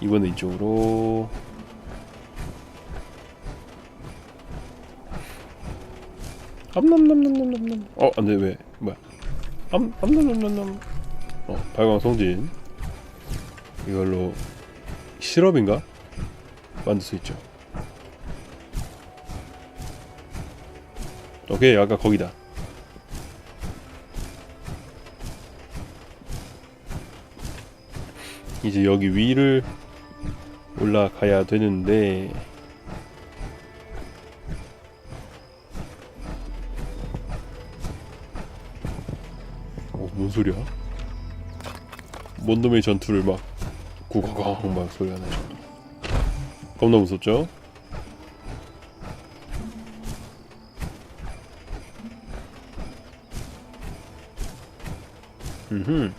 이번엔 이쪽으로. 암남남남남남 어 안돼 왜? 뭐야? 암 암남남남남 어 발광 송진. 이걸로 시럽인가? 만들 수 있죠. 오케이 아까 거기다. 이제 여기 위를 올라가야 되는데 어, 뭔 소리야? 뭔 놈의 전투를 막 구가광 막 소리가 나요. 겁나 무섭죠? 음.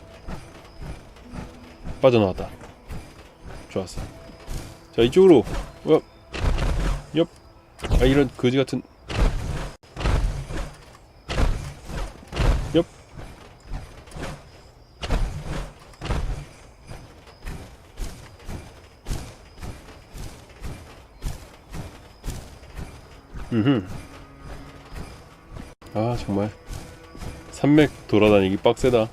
빠져나왔다. 좋았어. 자 이쪽으로. 어. 옆. 아 이런 거지 같은. 옆. 음. 아 정말 산맥 돌아다니기 빡세다.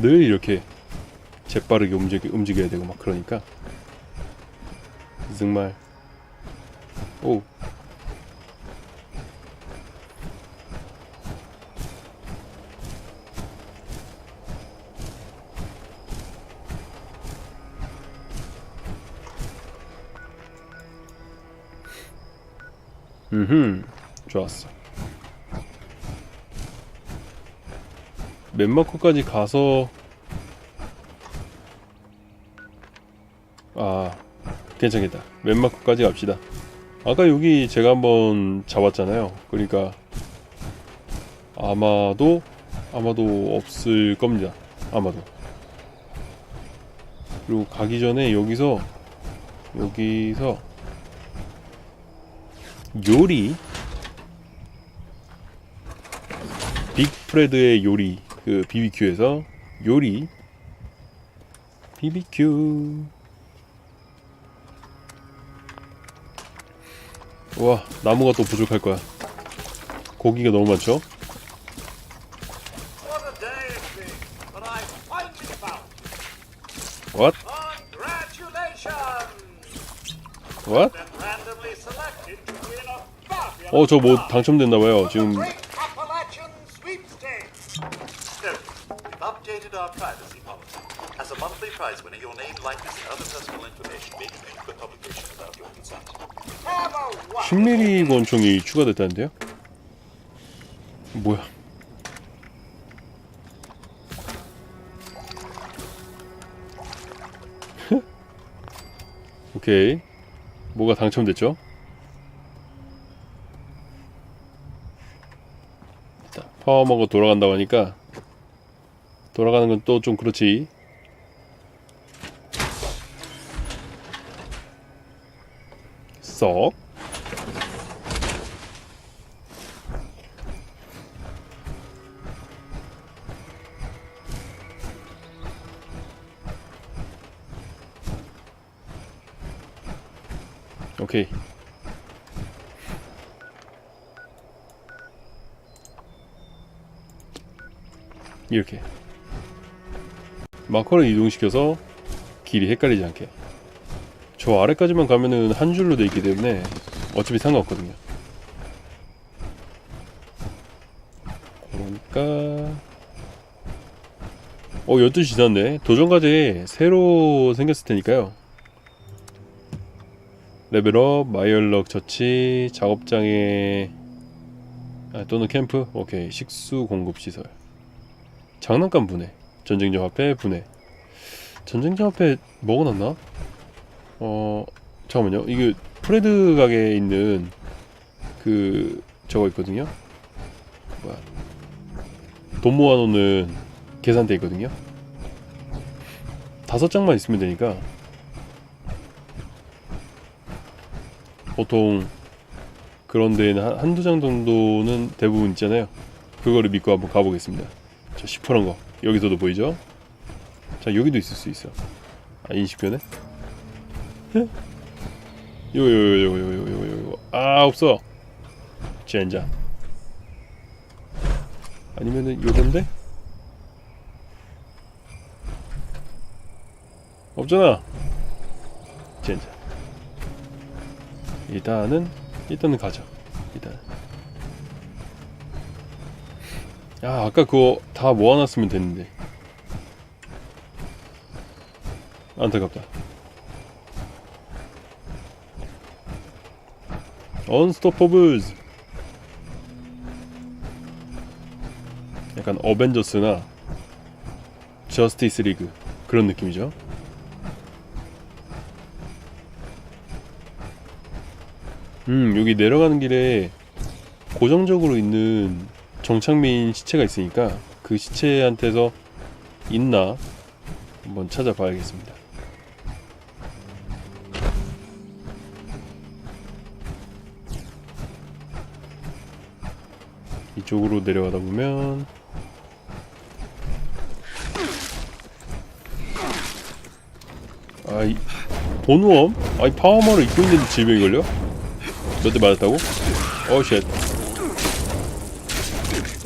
늘 이렇게 재빠르게 움직이, 움직여야 되고 막 그러니까. 정말. 오. 음흠. 좋았어. 맨마코까지 가서 괜찮겠다. 맨마코까지 갑시다. 아까 여기 제가 한번 잡았잖아요. 그러니까 아마도 아마도 없을 겁니다. 아마도. 그리고 가기 전에 여기서 여기서 요리. 빅프레드의 요리. 그 BBQ에서 요리. BBQ 와 나무가 또 부족할 거야 고기가 너무 많죠? What What? 어 저 뭐. 당첨됐나봐요 지금 10mm 권총이 추가됐다는데요? 뭐야 오케이 뭐가 당첨됐죠? 파워머가 돌아간다고 하니까 돌아가는 건 또 좀 그렇지 썩 이렇게. 마커를 이동시켜서 길이 헷갈리지 않게. 저 아래까지만 가면은 한 줄로 돼 있기 때문에 어차피 상관없거든요. 그러니까 어 12시 지났네. 도전과제 새로 생겼을 테니까요. 레벨업, 마이얼럭 처치, 작업장에 아, 또는 캠프, 오케이. 식수 공급 시설, 장난감 분해, 전쟁장 화폐 분해. 전쟁장 화폐 먹어놨나? 어 잠깐만요. 이게 프레드 가게에 있는 그 저거 있거든요. 뭐야? 돈 모아놓는 계산대 있거든요. 다섯 장만 있으면 되니까 보통 그런 데에는 한- 한두 장 정도는 대부분 있잖아요. 그거를 믿고 한번 가보겠습니다. 저 시퍼런 거. 여기서도 보이죠? 자 여기도 있을 수 있어. 아 인식변에? 요요 예? 요요 요 요 요 요아 없어. 젠장. 아니면은 요건데? 없잖아. 젠장. 일단은 일단은 가자. 일단은. 야 아까 그거 다 모아놨으면 됐는데. 안타깝다. 언스토퍼블즈 약간 어벤져스나 저스티스 리그 그런 느낌이죠? 음 여기 내려가는 길에 고정적으로 있는 정창민 시체가 있으니까 그 시체한테서 있나 한번 찾아봐야겠습니다. 이쪽으로 내려가다 보면 아이 본우엄? 아이 파워머를 입고 있는데 질병이 걸려? 몇 대 맞았다고? 어쉣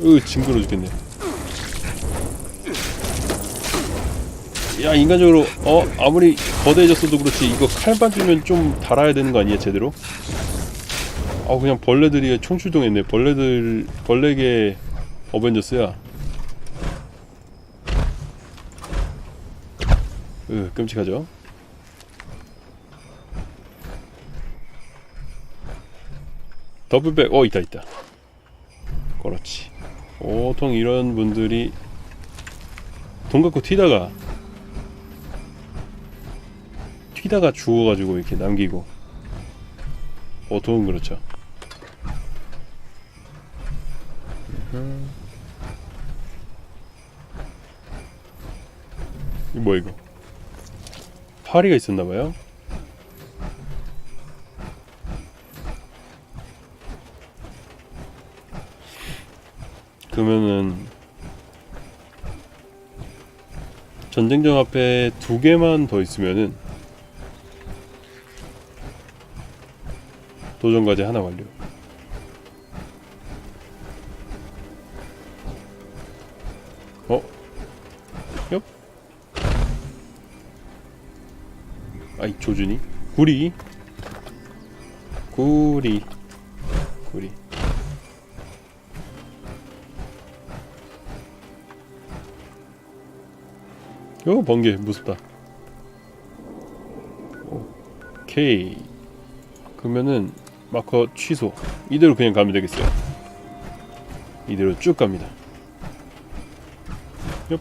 으 징그러 죽겠네. 야 인간적으로 어 아무리 거대해졌어도 그렇지. 이거 칼만 주면 좀 달아야 되는 거 아니야 제대로? 아 그냥 벌레들이 총출동했네. 벌레들 벌레계 어벤져스야. 으 끔찍하죠? 더블백 어 있다 있다. 그렇지 보통 이런 분들이 돈 갖고 튀다가 튀다가 죽어가지고 이렇게 남기고. 보통은 그렇죠. 음흠. 이거 뭐야 이거? 파리가 있었나봐요 그러면은 전쟁장 앞에 두 개만 더 있으면은 도전 과제 하나 완료. 어? 엽? 아이 조준이? 구리? 구리 구리 요 번개 무섭다. 오케이. 그러면은 마커 취소. 이대로 그냥 가면 되겠어요. 이대로 쭉 갑니다. 엽.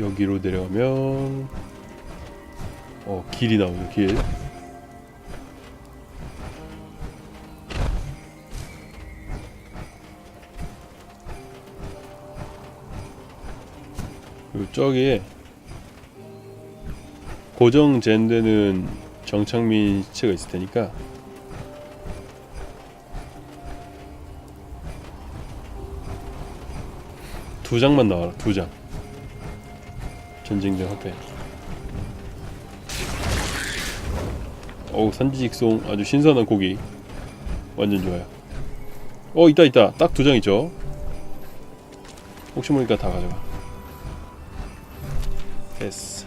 여기로 내려가면 어 길이 나오죠 길. 그리고 저기에 고정 젠되는 정창민 시체가 있을 테니까. 두 장만 나와라 두 장. 전쟁장 화폐 어우 산지직송 아주 신선한 고기. 완전 좋아요. 어 있다 있다. 딱 두 장 있죠? 혹시 모르니까 다 가져가. 됐어.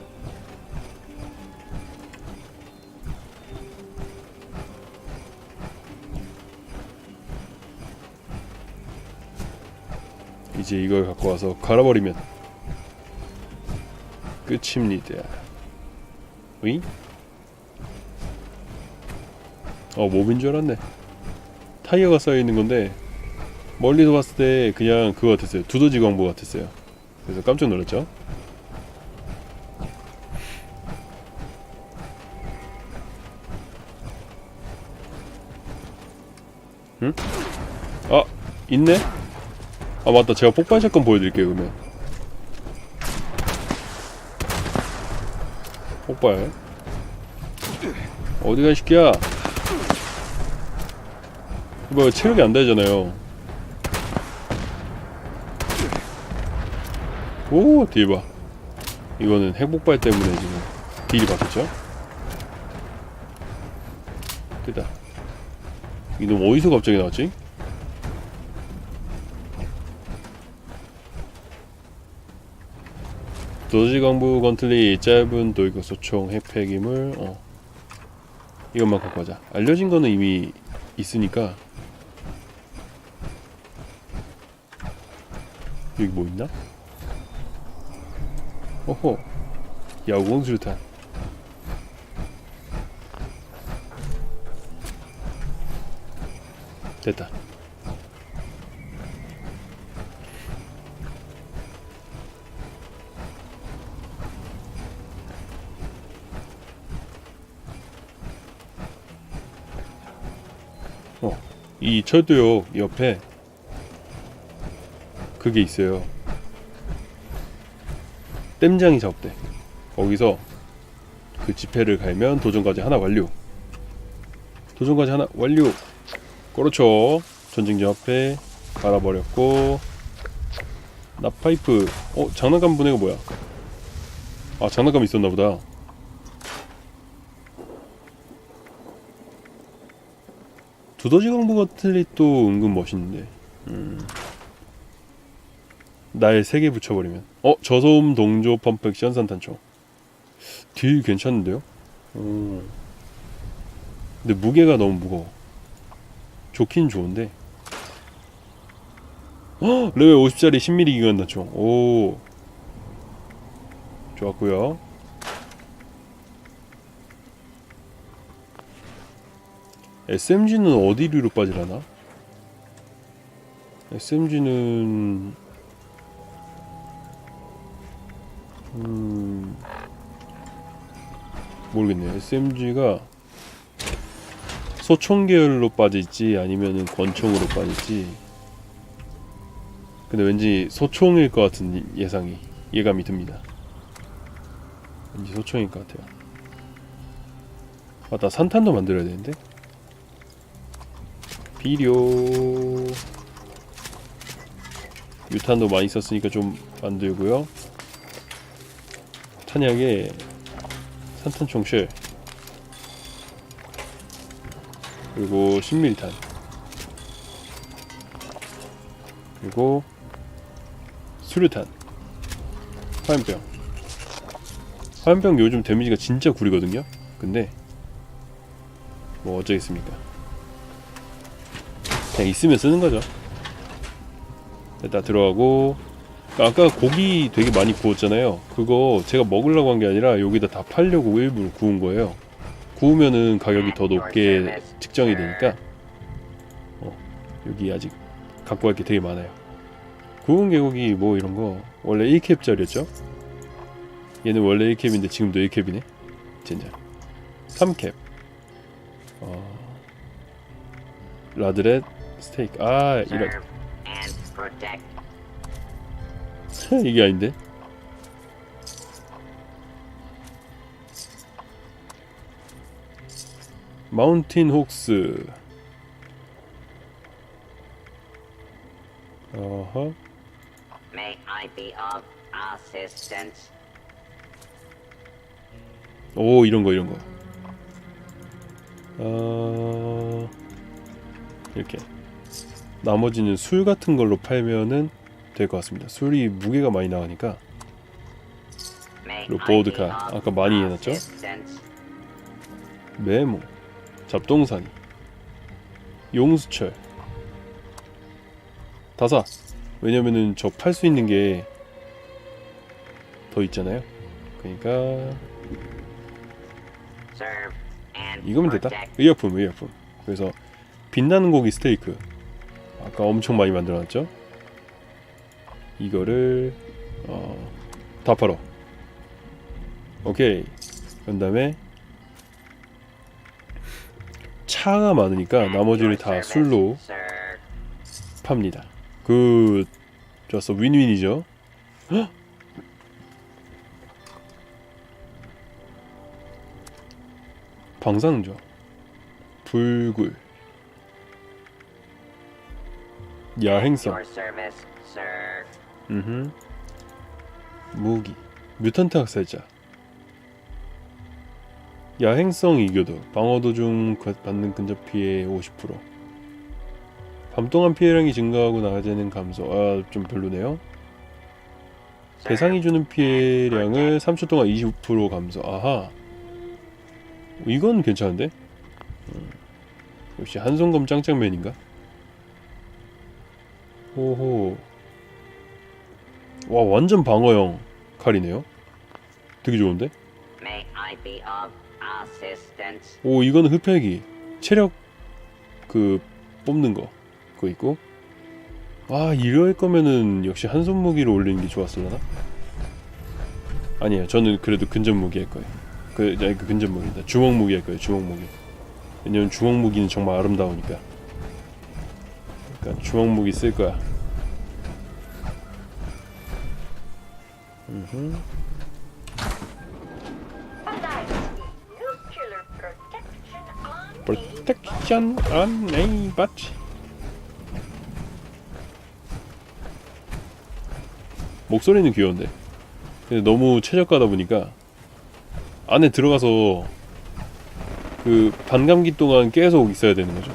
이제 이걸 갖고 와서 갈아버리면 끝입니다. 으잉? 어 몹인 줄 알았네. 타이어가 쌓여있는 건데 멀리서 봤을 때 그냥 그거 같았어요. 두더지 광부 같았어요. 그래서 깜짝 놀랐죠? 응? 아 있네? 아 맞다. 제가 폭발 사건 보여드릴게요 그러면. 폭발. 어디가 이 새끼야 이거 체력이 안 되잖아요. 오 대박. 이거는 핵폭발 때문에 지금 딜이 바뀌었죠? 됐다. 이놈 어디서 갑자기 나왔지? 도지강부 건틀리 짧은 도이거 소총 핵폐기물 어. 이것만 갖고 가자. 알려진 거는 이미 있으니까 여기 뭐 있나? 오호 야구공 수류탄. 됐다. 어, 이 철도역 옆에 그게 있어요. 댐장이 작업대. 거기서 그 지폐를 갈면 도전까지 하나 완료. 도전까지 하나 완료. 그렇죠. 전쟁 앞에 갈아버렸고 나파이프. 어 장난감 분해가 뭐야? 아 장난감 있었나 보다. 두더지 광부 같은 또 은근 멋있는데. 음. 날세개 붙여버리면. 어 저소음 동조 펌팩션 산탄총. 딜 괜찮은데요? 오. 근데 무게가 너무 무거워. 좋긴 좋은데. 헉! 레벨 50짜리 10mm 기관 단총. 오. 좋았고요. SMG는 어디로 빠지려나? SMG는 음 모르겠네요. SMG가 소총 계열로 빠질지 아니면은 권총으로 빠질지 근데 왠지 소총일 것 같은 예상이 예감이 듭니다. 왠지 소총일 것 같아요. 맞다 산탄도 만들어야 되는데 비료 유탄도 많이 썼으니까 좀 만들고요 탄약에 산탄총 쉘 그리고 10밀탄 그리고 수류탄 화염병. 화염병 요즘 데미지가 진짜 구리거든요. 근데 뭐 어쩌겠습니까? 그냥 있으면 쓰는 거죠. 일단 들어가고 아까 고기 되게 많이 구웠잖아요. 그거 제가 먹으려고 한 게 아니라 여기다 다 팔려고 일부러 구운 거예요. 구우면은 가격이 더 높게 측정이 되니까 어, 여기 아직 갖고 갈 게 되게 많아요. 구운 개고기 뭐 이런 거 원래 1캡짜리였죠? 얘는 원래 1캡인데 지금도 1캡이네. 젠장. 3캡. 어, 라드렛 스테이크 아 이런. 이게 아닌데? 마운틴 혹스. 어허. May I be of assistance? 오 이런 거 이런 거. 어... 이렇게. 나머지는 술 같은 걸로 팔면은 될 것 같습니다. 술이 무게가 많이 나가니까. 그리고 보드카. 아까 많이 해놨죠? 메모. 잡동사니. 용수철. 다사 왜냐면은 저 팔 수 있는 게 더 있잖아요. 그러니까 이거면 됐다. 의약품 의약품 그래서 빛나는 고기 스테이크. 아까 엄청 많이 만들어놨죠 이거를 어, 다 팔어 오케이. 그 다음에 차가 많으니까 나머지를 다 술로. 팝니다. 그 좋았어. 윈윈이죠. 헉! 방사능조. 불굴. 야행성. 음흠. 무기. 뮤턴트 학살자. 야행성 이교도. 방어 도중 그- 받는 근접 피해 50%밤 동안 피해량이 증가하고 낮에는 감소. 아 좀 별로네요. 대상이 주는 피해량을 3초 동안 20% 감소. 아하. 이건 괜찮은데? 음, 역시 한손검 짱짱맨인가? 호호 와 완전 방어형 칼이네요. 되게 좋은데? 오 이거는 흡혈기 체력 그 뽑는 거. 그거 있고. 아 이럴 거면은 역시 한 손 무기로 올리는 게 좋았을라나? 아니에요. 저는 그래도 근접 무기 할 거예요. 그 아니 그 근접 무기다. 주먹 무기 할 거예요 주먹 무기. 왜냐면 주먹 무기는 정말 아름다우니까. 그러니까 주먹 무기 쓸 거야 음흠. Protection on a batch. 목소리는 귀여운데 근데 너무 최저가다 보니까 안에 들어가서 그 반감기 동안 계속 있어야 되는 거죠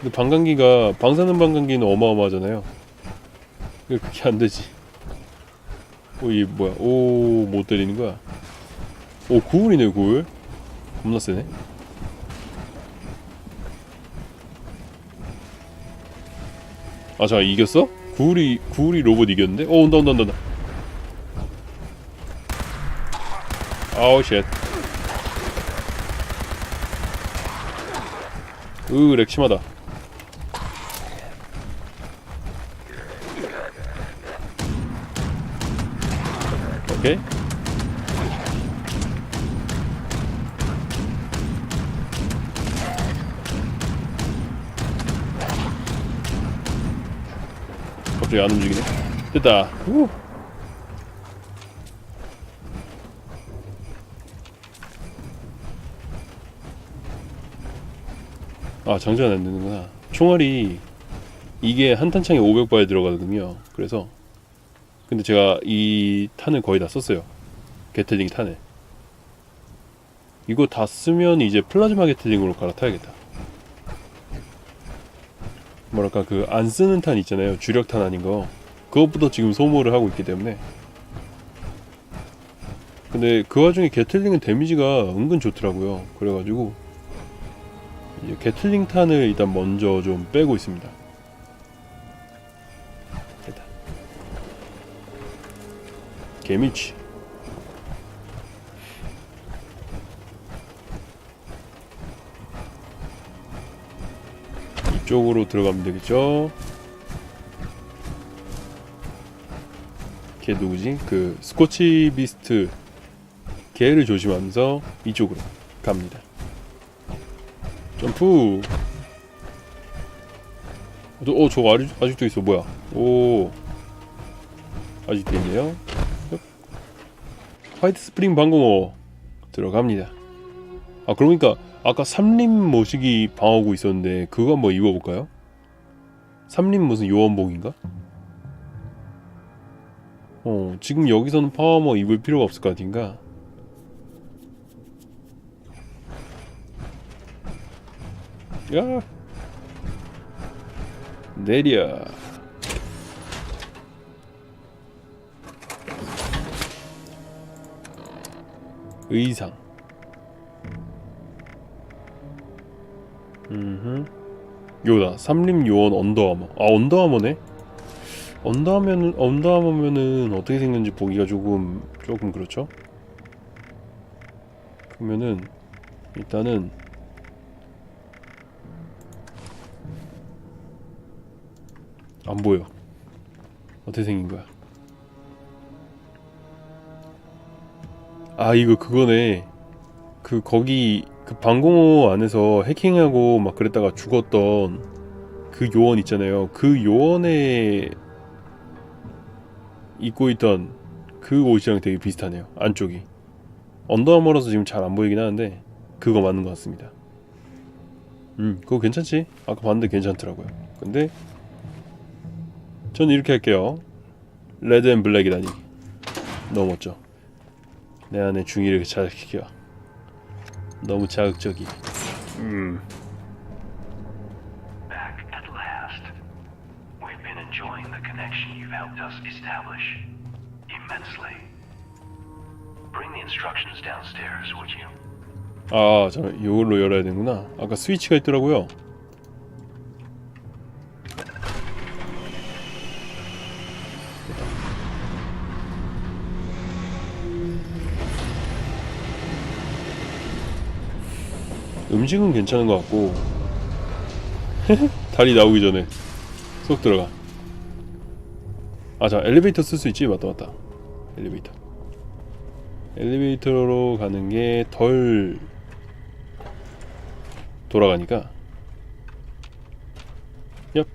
근데 반감기가 방사능 반감기는 어마어마하잖아요 그게 안 되지 오이 뭐야 오 못 때리는 거야 오 구울이네 구울 겁나 세네 아, 자 이겼어? 구울이 구울이 로봇 이겼는데? 어 온다 온다 온다. 온다. 아우 쉣. 으 렉심하다. 오케이. 갑자기 안 움직이네. 됐다. 후. 아 장전 안 되는구나. 총알이 이게 한 탄창에 500발 들어가거든요. 그래서 근데 제가 이 탄을 거의 다 썼어요. 게틀링 탄을. 이거 다 쓰면 이제 플라즈마 게틀링으로 갈아타야겠다. 뭐랄까 그 안 쓰는 탄 있잖아요 주력탄 아닌 거 그것부터 지금 소모를 하고 있기 때문에 근데 그 와중에 게틀링은 데미지가 은근 좋더라고요 그래가지고 이제 게틀링 탄을 일단 먼저 좀 빼고 있습니다 개미치 이쪽으로 들어가면 되겠죠? 걔 누구지? 그 스코치 비스트 걔를 조심하면서 이쪽으로 갑니다. 점프. 어, 저거 아직, 아직도 있어. 뭐야? 오. 아직도 있네요. 흡. 화이트 스프링 방공호 들어갑니다. 아, 그러니까 아까 삼림 모시기 방어구 있었는데 그거 한번 입어볼까요? 삼림 무슨 요원복인가? 어 지금 여기서는 파워머 입을 필요가 없을 것 같은가? 야 내려 의상. 음흠. 요다. 삼림 요원 언더아머. 아 언더아머네? 언더아머는 언더아머면은 어떻게 생겼는지 보기가 조금 조금 그렇죠? 그러면은 일단은 안 보여. 어떻게 생긴 거야 아 이거 그거네 그 거기 그 방공호 안에서 해킹하고 막 그랬다가 죽었던 그 요원 있잖아요. 그 요원에 입고 있던 그 옷이랑 되게 비슷하네요. 안쪽이. 언더아머라서 지금 잘 안 보이긴 하는데 그거 맞는 것 같습니다. 음, 그거 괜찮지? 아까 봤는데 괜찮더라고요. 근데 저는 이렇게 할게요. 레드 앤 블랙이다니 너무 멋져. 내 안에 중의를 자극시켜. 너무 자극적이. 음? 아, 저 이걸로 열어야 되는구나. 아까 스위치가 있더라고요. 음식은 괜찮은 것 같고 다리 나오기 전에 쏙 들어가. 아, 자 엘리베이터 쓸 수 있지? 맞다, 맞다. 엘리베이터. 엘리베이터로 가는 게 덜 돌아가니까 얍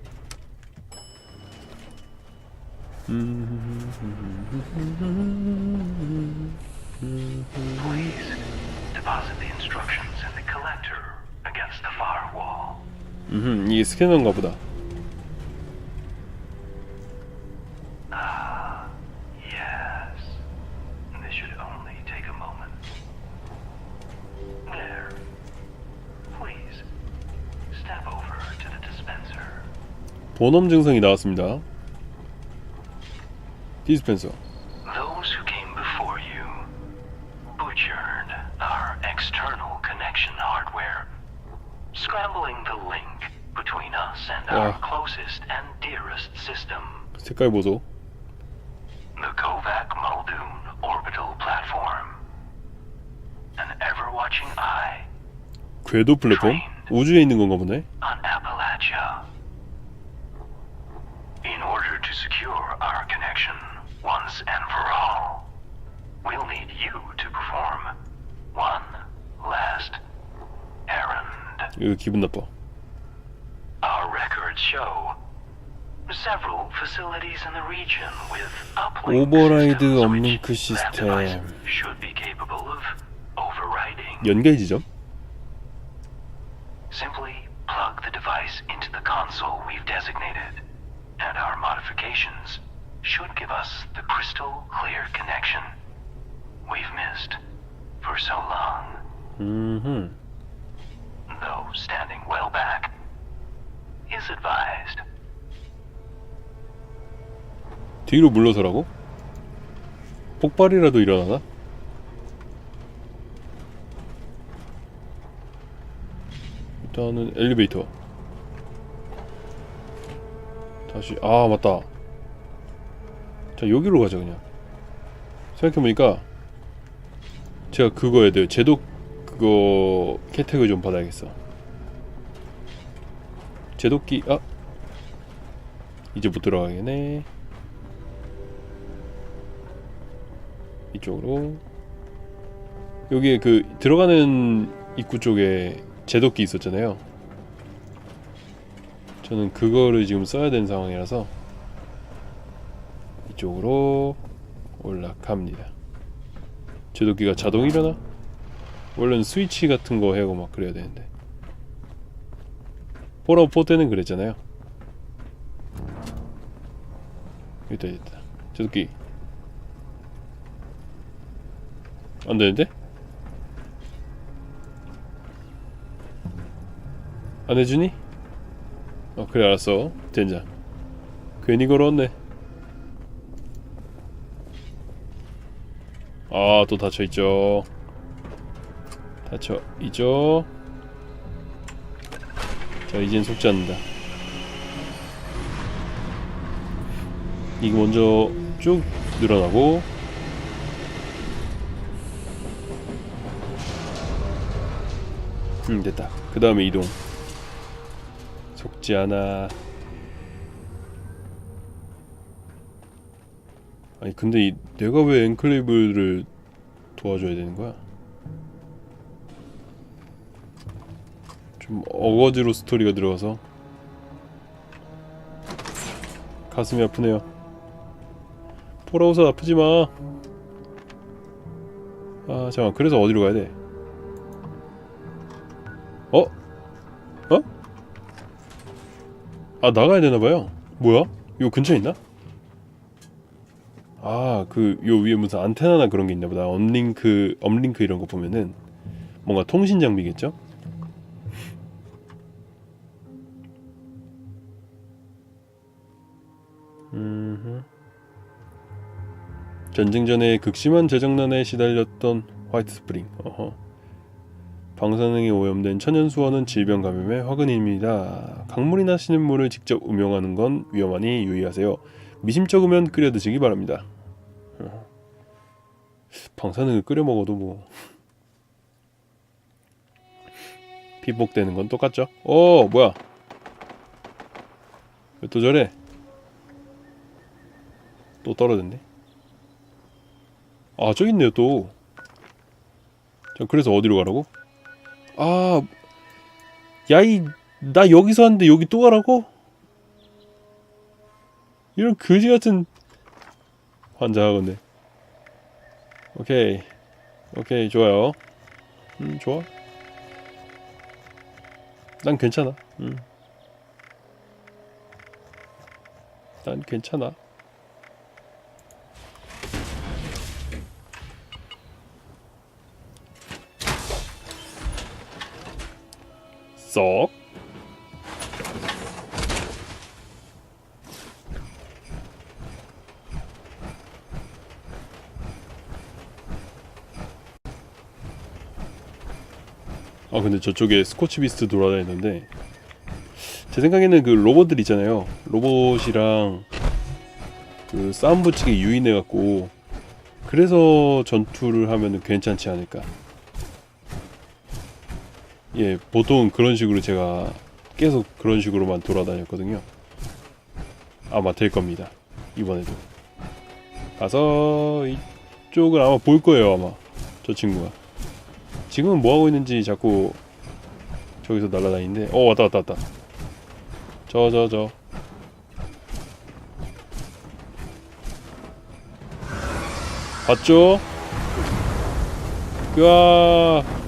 Please deposit the instructions 음, 이게 스캐너인가 보다. 본험 증상이 나왔습니다 디스펜서 색깔 보소 the Kovac Muldoon orbital platform. An ever-watching eye 궤도 플랫폼? 우주에 있는 건가 보네 on Appalachia. In order to secure our connection once and for all, we'll need you to perform one last errand. 이거 기분 나빠 Our records show several facilities in the region with uplink 오버라이드 systems 없는 which 그 that 시스템. device should be capable of overriding. 연결 지점? Simply plug the device into the console we've designated, and our modifications should give us the crystal clear connection we've missed for so long. 음흠 Though standing well back is advised. 뒤로 물러서라고? 폭발이라도 일어나나? 일단은 엘리베이터. 다시 아 맞다. 자 여기로 가자 그냥. 생각해보니까 제가 그거 해야 돼요. 제독 그거 혜택을 좀 받아야겠어. 제독기 아. 이제 못 들어가겠네 이쪽으로 여기에 그 들어가는 입구 쪽에 제독기 있었잖아요. 저는 그거를 지금 써야 되는 상황이라서 이쪽으로 올라갑니다. 제독기가 자동 일어나? 원래는 스위치 같은 거 해고 막 그래야 되는데 폴아웃 4 때는 그랬잖아요. 여기다 있다. 제독기 안 되는데? 안 해주니? 어 그래 알았어. 젠장. 괜히 걸어왔네. 아 또 닫혀있죠. 닫혀있죠. 자 이젠 속지 않는다. 이거 먼저 쭉 늘어나고 음 됐다. 그 다음에 이동. 속지 않아. 아니 근데 이, 내가 왜 엔클레이브를 도와줘야 되는 거야? 좀 어거지로 스토리가 들어가서. 가슴이 아프네요. 폴아웃은 아프지마. 아 잠깐 그래서 어디로 가야 돼 어? 어? 아 나가야 되나봐요 뭐야? 이거 근처에 있나? 아 그 요 위에 무슨 안테나나 그런 게 있나보다 업링크 업링크 이런 거 보면은 뭔가 통신 장비겠죠? 음흠. 전쟁 전에 극심한 재정난에 시달렸던 화이트 스프링. 어허. 방사능에 오염된 천연 수원은 질병 감염의 화근입니다. 강물이 나시는 물을 직접 음용하는 건 위험하니 유의하세요. 미심쩍으면 끓여 드시기 바랍니다. 방사능을 끓여 먹어도 뭐 피복되는 건 똑같죠. 어 뭐야? 왜 또 저래? 또 떨어졌네. 아 저기 있네요 또. 자 그래서 어디로 가라고? 아, 야이 나 여기서 왔는데 여기 또 가라고? 이런 거지 같은 환장하건데. 오케이, 오케이 좋아요. 음 좋아. 난 괜찮아. 음. 난 괜찮아. 썩. 아 근데 저쪽에 스코치 비스트 돌아다니는데 제 생각에는 그 로봇들 있잖아요 로봇이랑 그 싸움 붙이기 유인해 갖고 그래서 전투를 하면은 괜찮지 않을까 예, 보통 그런 식으로 제가 계속 그런 식으로만 돌아다녔거든요. 아마 될 겁니다. 이번에도. 가서 이쪽을 아마 볼 거예요, 아마. 저 친구가. 지금은 뭐 하고 있는지 자꾸 저기서 날아다니는데. 어, 왔다, 왔다, 왔다. 저, 저, 저. 봤죠? 으아.